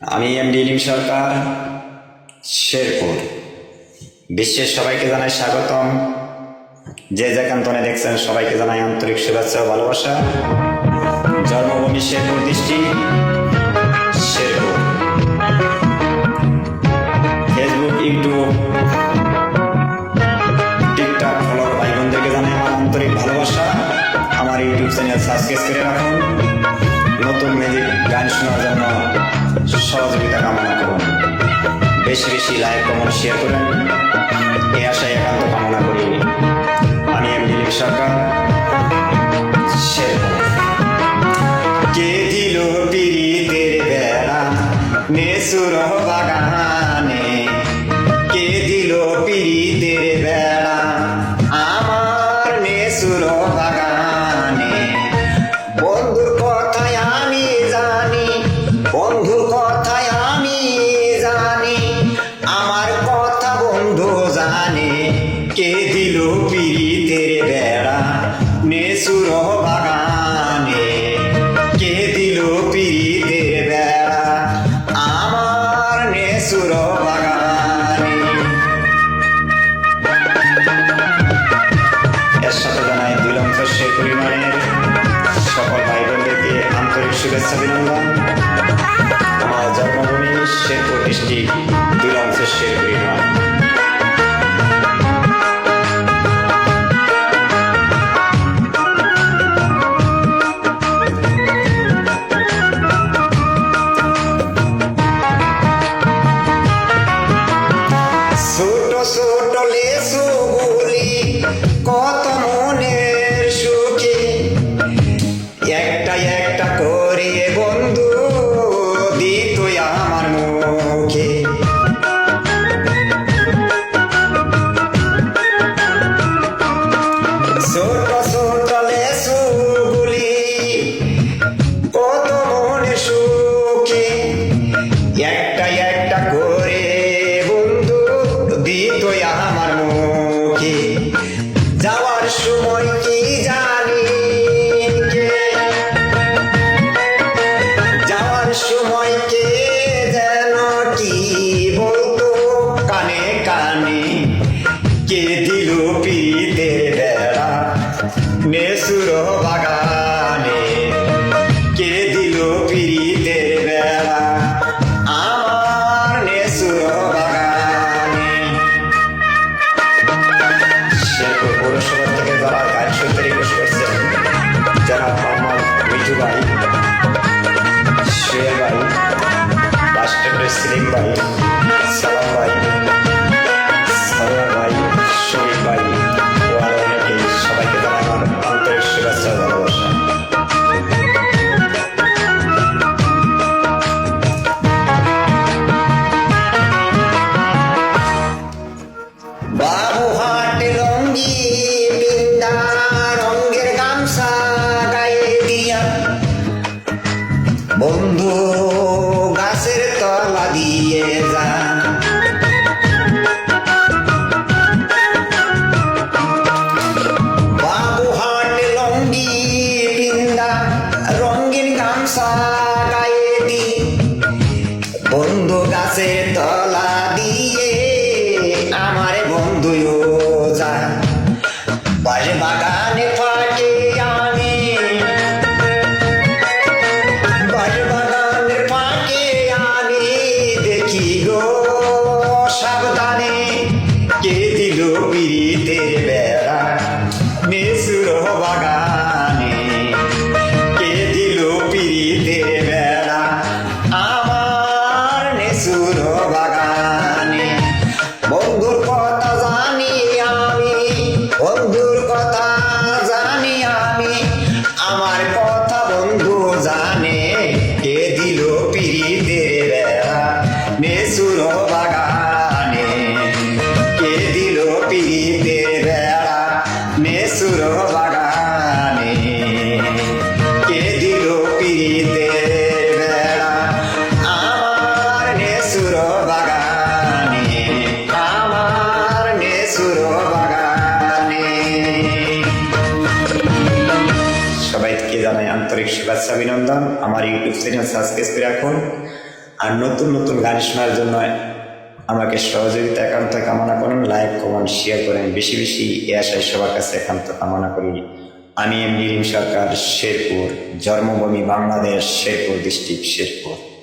আমি এম ডিলিম সরকার, শেরপুর। বিশ্বের সবাইকে জানাই স্বাগতম। যে যেখান্তনে দেখছেন, সবাইকে জানাই আন্তরিক শুভেচ্ছা ভালোবাসা। জন্মভূমি Sherpur district Sherpur. Facebook, YouTube, TikTok follower ভাই বোনদেরকে জানাই আমার আন্তরিক ভালোবাসা। আমার ইউটিউব চ্যানেল সাবস্ক্রাইব করে রাখুন। নতুন মিউজিক গান শোনার জন্য বেশি বেশি লাইক কমেন্ট শেয়ার করেন। এই আশায় একান্ত কামনা করি। আমি এম দিলীপ সরকার। কে দিল বেড়া? বাগানে। কে দিল বেড়া? শুভেচ্ছা অভিনন্দন আমার জন্মভূমি শেরপুর ডিস্ট্রিক্ট দুই লক্ষ সেই ছোট ছোট লেসু মোহাম্মদ মিঠু ভাই শুয়েল ভাই রাষ্ট্রের সেলিম ভাই, সালাম ভাই সরোয়ার ভাই ও আরও অনেকেই সবাইকে রঙ্গি তলা দিয়ে যা বাবু হাট লঙ্গি বিন্দা রঙ্গিন গামছা। নেসুর বাগানে, কে দিল পিড়িতের বেড়া? নেসুর বাগানে, কে দিল পিড়িতের বেড়া? আমার নেসুর বাগানে, আমার নেসুর বাগানে। সবাইকে জানাই আন্তরিক ইউটিউব চ্যানেল সাবস্ক্রাইব করে রাখুন। আর নতুন নতুন গান শোনার জন্য আমাকে সহযোগিতা একান্ত কামনা করেন, লাইক, কমেন্ট শেয়ার করেন। বেশি বেশি এ আশায় সবার কাছে একান্ত কামনা করি। আমি এম সরকার, শেরপুর, জন্মভূমি বাংলাদেশ, শেরপুর ডিস্ট্রিক্ট, শেরপুর।